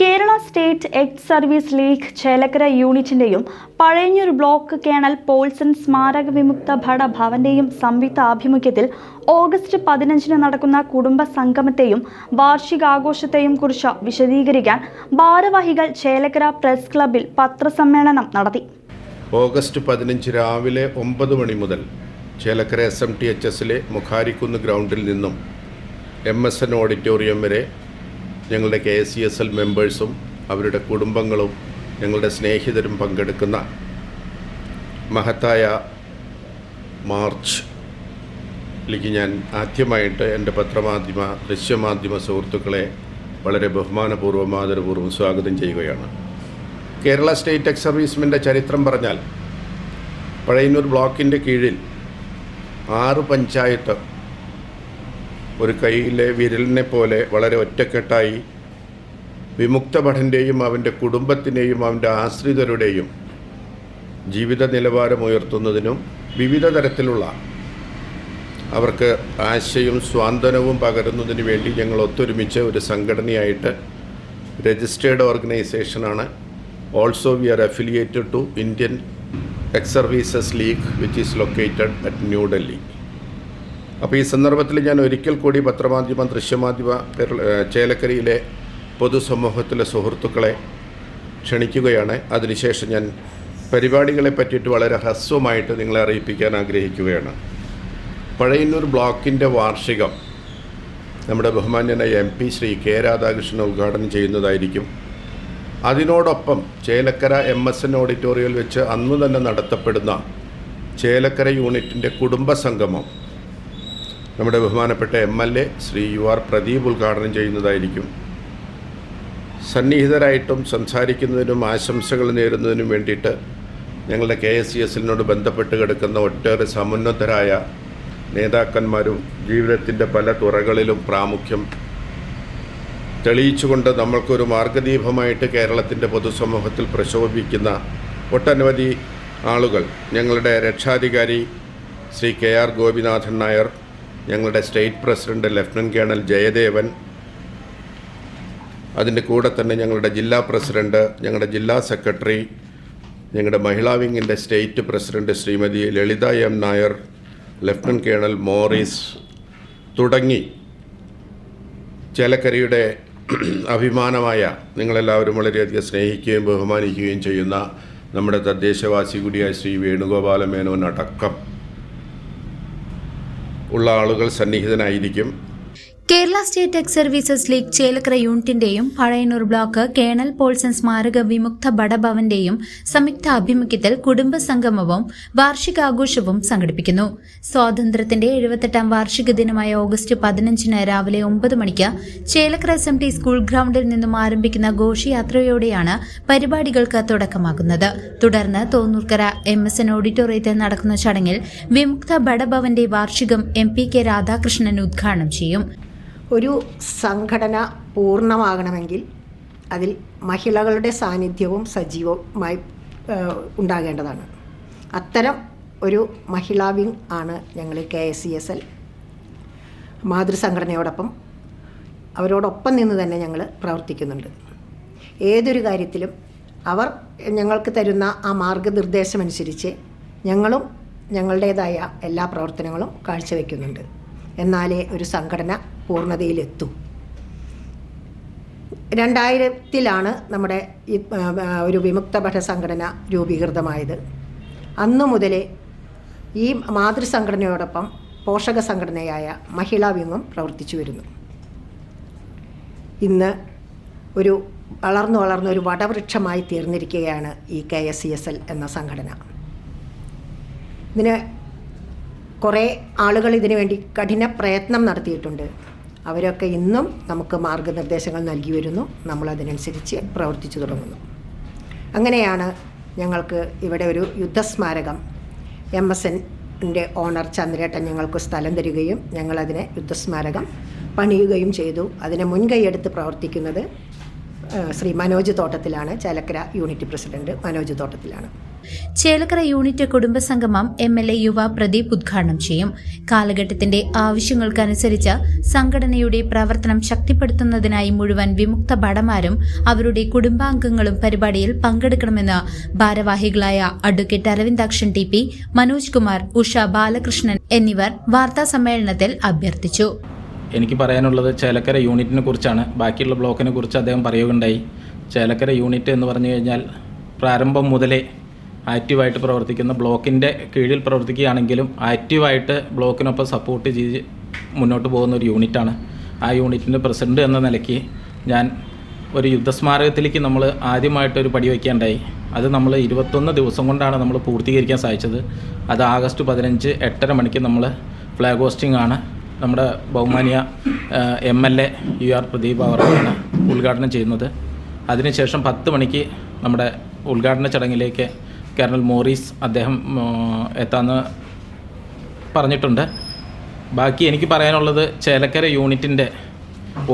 Kerala state ex service league Chelakkara യൂണിറ്റിന്റെയും Pazhayannur block colonel Paulson സ്മാരക വിമുക്ത ഭട ഭവന്റെയും സംയുക്ത ആഭിമുഖ്യത്തിൽ ഓഗസ്റ്റ് പതിനഞ്ചിന് നടക്കുന്ന കുടുംബ സംഗമത്തെയും വാർഷികാഘോഷത്തെയും കുറിച്ച് വിശദീകരിക്കാൻ ഭാരവാഹികൾ ചേലക്കര പ്രസ് ക്ലബിൽ പത്രസമ്മേളനം നടത്തി. ഓഗസ്റ്റ് പതിനഞ്ച് രാവിലെ ഒമ്പത് മണി മുതൽ Chelakkara S M T H എസിലെ മുഖാരിക്കുന്ന് ഗ്രൗണ്ടിൽ നിന്നും എം എസ് എൻ ഓഡിറ്റോറിയം വരെ ഞങ്ങളുടെ കെ സി എസ് എൽ മെമ്പേഴ്സും അവരുടെ കുടുംബങ്ങളും ഞങ്ങളുടെ സ്നേഹിതരും പങ്കെടുക്കുന്ന മഹത്തായ മാർച്ച് ലേക്ക് ഞാൻ ആദ്യമായിട്ട് എന്റെ പത്രമാധ്യമ ദൃശ്യമാധ്യമ സുഹൃത്തുക്കളെ വളരെ ബഹുമാനപൂർവം ആദരപൂർവം സ്വാഗതം ചെയ്യുകയാണ്. കേരള സ്റ്റേറ്റ് എക്സ് സർവീസ്മെന്റെ ചരിത്രം പറഞ്ഞാൽ പഴയന്നൂർ ബ്ലോക്കിന്റെ കീഴിൽ ആറ് പഞ്ചായത്ത് ഒരു കൈയിലെ വിരലിനെ പോലെ വളരെ ഒറ്റക്കെട്ടായി വിമുക്ത ഭടന്റെയും അവന്റെ കുടുംബത്തിന്റെയും അവന്റെ ആശ്രിതരുടെയും ജീവിത നിലവാരം ഉയർത്തുന്നതിനും വിവിധ തരത്തിലുള്ള അവർക്ക് ആശയും സ്വാന്തനവും പകരുന്നതിന് വേണ്ടി ഞങ്ങൾ ഒത്തൊരുമിച്ച് ഒരു സംഘടനയായിട്ട് registered ഓർഗനൈസേഷനാണ്. Also we are affiliated to Indian ex services league which is located at New Delhi അപ്പോൾ ഈ സന്ദർഭത്തിൽ ഞാൻ ഒരിക്കൽ കൂടി പത്രമാധ്യമ ദൃശ്യമാധ്യമ ചേലക്കരിയിലെ പൊതുസമൂഹത്തിലെ സുഹൃത്തുക്കളെ ക്ഷണിക്കുകയാണ്. അതിനുശേഷം ഞാൻ പരിപാടികളെ പറ്റിയിട്ട് വളരെ ഹ്രസ്വമായിട്ട് നിങ്ങളെ അറിയിപ്പിക്കാൻ ആഗ്രഹിക്കുകയാണ്. പഴയന്നൂർ ബ്ലോക്കിന്റെ വാർഷികം നമ്മുടെ ബഹുമാന്യനായ M P Shri K Radhakrishnan ഉദ്ഘാടനം ചെയ്യുന്നതായിരിക്കും. അതിനോടൊപ്പം ചേലക്കര എം എസ് എൻ ഓഡിറ്റോറിയൽ വെച്ച് അന്ന് തന്നെ നടത്തപ്പെടുന്ന ചേലക്കര യൂണിറ്റിന്റെ കുടുംബ സംഗമം നമ്മുടെ ബഹുമാനപ്പെട്ട M L A Shri U R Pradeep ഉദ്ഘാടനം ചെയ്യുന്നതായിരിക്കും. സന്നിഹിതരായിട്ടും സംസാരിക്കുന്നതിനും ആശംസകൾ നേരുന്നതിനും വേണ്ടിയിട്ട് ഞങ്ങളുടെ കെ എസ് സി എസിനോട് ബന്ധപ്പെട്ട് കിടക്കുന്ന ഒട്ടേറെ സമുന്നതരായ നേതാക്കന്മാരും ജീവിതത്തിന്റെ പല തുറകളിലും പ്രാമുഖ്യം തെളിയിച്ചുകൊണ്ട് നമ്മൾക്കൊരു മാർഗദീപമായിട്ട് കേരളത്തിന്റെ പൊതുസമൂഹത്തിൽ പ്രശോഭിക്കുന്ന ഒട്ടനവധി ആളുകൾ. ഞങ്ങളുടെ രക്ഷാധികാരി ശ്രീ കെ ആർ ഗോപിനാഥൻ നായർ ഞങ്ങളുടെ state president lieutenant colonel Jayadevan. അതിന്റെ കൂടെ തന്നെ ഞങ്ങളുടെ ജില്ലാ പ്രസിഡന്റ് ഞങ്ങളുടെ ജില്ലാ സെക്രട്ടറി ഞങ്ങളുടെ മഹിളാ വിങ്ങിന്റെ state president Shrimati Lalitha M Nair lieutenant colonel Morris തുടങ്ങി. ചേലക്കരയുടെ അഭിമാനമായ നിങ്ങളെല്ലാവരും വളരെയധികം സ്നേഹിക്കുകയും ബഹുമാനിക്കുകയും ചെയ്യുന്ന നമ്മുടെ തദ്ദേശവാസി കൂടിയായ ശ്രീ വേണുഗോപാല അടക്കം ഉള്ള ആളുകൾ സന്നിഹിതനായിരിക്കും. Kerala state ex services league Chelakkara യൂണിറ്റിന്റെയും Pazhayannur block colonel Paulson സ്മാരക വിമുക്ത ബടഭവന്റെയും സംയുക്ത ആഭിമുഖ്യത്തിൽ കുടുംബ സംഗമവും വാർഷികാഘോഷവും സംഘടിപ്പിക്കുന്നു. സ്വാതന്ത്ര്യത്തിന്റെ എഴുപത്തെട്ടാം വാർഷിക ദിനമായ ഓഗസ്റ്റ് പതിനഞ്ചിന് രാവിലെ ഒമ്പത് മണിക്ക് Chelakkara S M T school ഗ്രൗണ്ടിൽ നിന്നും ആരംഭിക്കുന്ന ഘോഷയാത്രയോടെയാണ് പരിപാടികൾക്ക് തുടക്കമാകുന്നത്. തുടർന്ന് തോന്നൂർക്കര എം എസ് എൻ ഓഡിറ്റോറിയത്തിൽ നടക്കുന്ന ചടങ്ങിൽ വിമുക്ത ബടഭവന്റെ വാർഷികം എം പി കെ രാധാകൃഷ്ണൻ ഉദ്ഘാടനം ചെയ്യും. ഒരു സംഘടന പൂർണമാകണമെങ്കിൽ അതിൽ മഹിളകളുടെ സാന്നിധ്യവും സജീവമായി ഉണ്ടാകേണ്ടതാണ്. അത്തരം ഒരു മഹിളാ വിങ് ആണ് ഞങ്ങൾ K S C S L. മാതൃസംഘടനയോടൊപ്പം അവരോടൊപ്പം നിന്ന് തന്നെ ഞങ്ങൾ പ്രവർത്തിക്കുന്നുണ്ട്. ഏതൊരു കാര്യത്തിലും അവർ ഞങ്ങൾക്ക് തരുന്ന ആ മാർഗനിർദ്ദേശമനുസരിച്ച് ഞങ്ങളും ഞങ്ങളുടേതായ എല്ലാ പ്രവർത്തനങ്ങളും കാഴ്ചവെക്കുന്നുണ്ട്. എന്നാലേ ഒരു സംഘടന പൂർണതയിലെത്തൂ. രണ്ടായിരത്തിലാണ് നമ്മുടെ ഒരു വിമുക്ത ഭട സംഘടന രൂപീകൃതമായത്. അന്നു മുതലേ ഈ മാതൃസംഘടനയോടൊപ്പം പോഷക സംഘടനയായ മഹിളാ വിങ്ങും പ്രവർത്തിച്ചു വരുന്നു. ഇന്ന് ഒരു വളർന്നു വളർന്ന ഒരു വടവൃക്ഷമായി തീർന്നിരിക്കുകയാണ് ഈ K S C S L എന്ന സംഘടന. ഇതിന് കുറേ ആളുകൾ ഇതിനു വേണ്ടി കഠിന പ്രയത്നം നടത്തിയിട്ടുണ്ട്. അവരൊക്കെ ഇന്നും നമുക്ക് മാർഗനിർദ്ദേശങ്ങൾ നൽകി വരുന്നു. നമ്മളതിനനുസരിച്ച് പ്രവർത്തിച്ചു തുടങ്ങുന്നു. അങ്ങനെയാണ് ഞങ്ങൾക്ക് ഇവിടെ ഒരു യുദ്ധസ്മാരകം. എം എസ് എന്റെ ഓണർ ചന്ദ്രേട്ടൻ ഞങ്ങൾക്ക് സ്ഥലം തരികയും ഞങ്ങളതിനെ യുദ്ധസ്മാരകം പണിയുകയും ചെയ്തു. അതിനെ മുൻകൈയെടുത്ത് പ്രവർത്തിക്കുന്നത് ശ്രീ മനോജ് തോട്ടത്തിലാണ്. ചാലക്കര യൂണിറ്റ് പ്രസിഡന്റ് മനോജ് തോട്ടത്തിലാണ്. ചേലക്കര യൂണിറ്റ് കുടുംബസംഗമം എം എൽ എ യുവ പ്രദീപ് ഉദ്ഘാടനം ചെയ്യും. കാലഘട്ടത്തിന്റെ ആവശ്യങ്ങൾക്കനുസരിച്ച് സംഘടനയുടെ പ്രവർത്തനം ശക്തിപ്പെടുത്തുന്നതിനായി മുഴുവൻ വിമുക്ത ഭടന്മാരും അവരുടെ കുടുംബാംഗങ്ങളും പരിപാടിയിൽ പങ്കെടുക്കണമെന്ന് ഭാരവാഹികളായ advocate Aravindakshan T P Manoj Kumar Usha Balakrishnan എന്നിവർ വാർത്താ സമ്മേളനത്തിൽ അഭ്യർത്ഥിച്ചു. എനിക്ക് പറയാനുള്ളത് ചേലക്കര യൂണിറ്റിനെ കുറിച്ചാണ്. ബാക്കിയുള്ള ബ്ലോക്കിനെ കുറിച്ച് അദ്ദേഹം പറയുകയുണ്ടായി. ചേലക്കര യൂണിറ്റ് എന്ന് പറഞ്ഞു കഴിഞ്ഞാൽ പ്രാരംഭം മുതലേ ആക്റ്റീവായിട്ട് പ്രവർത്തിക്കുന്ന ബ്ലോക്കിന്റെ കീഴിൽ പ്രവർത്തിക്കുകയാണെങ്കിലും ആക്റ്റീവായിട്ട് ബ്ലോക്കിനൊപ്പം സപ്പോർട്ട് ചെയ്ത് മുന്നോട്ട് പോകുന്ന ഒരു യൂണിറ്റാണ്. ആ യൂണിറ്റിന്റെ പ്രസിഡന്റ് എന്ന നിലയ്ക്ക് ഞാൻ ഒരു യുദ്ധസ്മാരകത്തിലേക്ക് നമ്മൾ ആദ്യമായിട്ടൊരു പടി വയ്ക്കേണ്ടായി. അത് നമ്മൾ ഇരുപത്തൊന്ന് ദിവസം കൊണ്ടാണ് നമ്മൾ പൂർത്തീകരിക്കാൻ സാധിച്ചത്. അത് ആഗസ്റ്റ് പതിനഞ്ച് എട്ടര മണിക്ക് നമ്മൾ ഫ്ലാഗ് ഹോസ്റ്റിംഗ് ആണ്. നമ്മുടെ ബഹുമാനിയ M L A U R Pradeep അവറാണ് ഉദ്ഘാടനം ചെയ്യുന്നത്. അതിനുശേഷം പത്ത് മണിക്ക് നമ്മുടെ ഉദ്ഘാടന ചടങ്ങിലേക്ക് കേർണൽ മോറീസ് അദ്ദേഹം എത്താന്ന് പറഞ്ഞിട്ടുണ്ട്. ബാക്കി എനിക്ക് പറയാനുള്ളത് ചേലക്കര യൂണിറ്റിന്റെ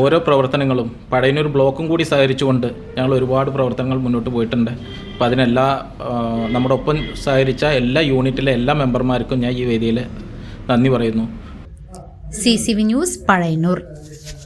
ഓരോ പ്രവർത്തനങ്ങളും പഴയനൂർ ബ്ലോക്കും കൂടി സഹകരിച്ചുകൊണ്ട് ഞങ്ങൾ ഒരുപാട് പ്രവർത്തനങ്ങൾ മുന്നോട്ട് പോയിട്ടുണ്ട്. അപ്പം അതിനെല്ലാ നമ്മുടെ ഒപ്പം സഹകരിച്ച എല്ലാ യൂണിറ്റിലെ എല്ലാ മെമ്പർമാർക്കും ഞാൻ ഈ വേദിയിൽ നന്ദി പറയുന്നു. C C V news Pazhayannur